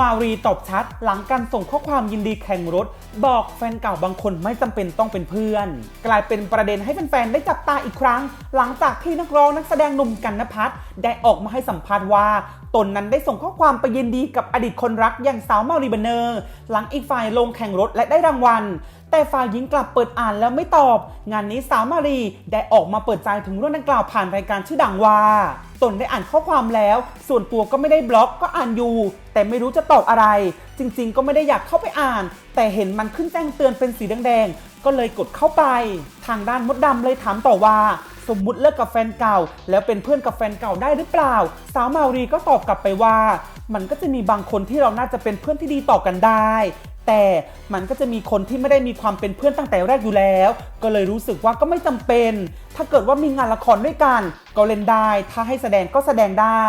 มารีตอบชัดหลังการส่งข้อความยินดีแข่งรถ บอกแฟนเก่าบางคนไม่จำเป็นต้องเป็นเพื่อน กลายเป็นประเด็นให้แฟนๆได้จับตาอีกครั้ง หลังจากที่นักร้องนักแสดงหนุ่มกันนพัฒน์ได้ออกมาให้สัมภาษณ์ว่าตนนั้นได้ส่งข้อความไปยินดีกับอดีตคนรักอย่างสาวมารีเบเนอร์ หลังอีกฝ่ายลงแข่งรถและได้รางวัล แต่ฝ่ายหญิงกลับเปิดอ่านแล้วไม่ตอบ งานนี้สาวมารีได้ออกมาเปิดใจถึงเรื่องดังกล่าวผ่านรายการชื่อดังว่า ตนได้อ่านข้อความแล้ว ส่วนตัวก็ไม่ได้บล็อกก็อ่านอยู่ แต่ไม่รู้จะตอบอะไร จริงๆ ก็ไม่ได้อยากเข้าไปอ่าน แต่เห็นมันขึ้นแจ้งเตือนเป็นสีแดงๆ ก็เลยกดเข้าไป ทางด้านมดดำเลยถามต่อว่า สมมุติเลิกกับแฟนเก่า แล้วเป็นเพื่อนกับแฟนเก่าได้หรือเปล่า สาวมารีก็ตอบกลับไปว่า มันก็จะมีบางคนที่เราน่าจะเป็นเพื่อนที่ดีต่อกันได้ แต่มันก็จะมีคนที่ไม่ได้มีความเป็นเพื่อนตั้งแต่แรกอยู่แล้ว ก็เลยรู้สึกว่าก็ไม่จำเป็น ถ้าเกิดว่ามีงานละครด้วยกัน ก็เล่นได้ ถ้าให้แสดงก็แสดงได้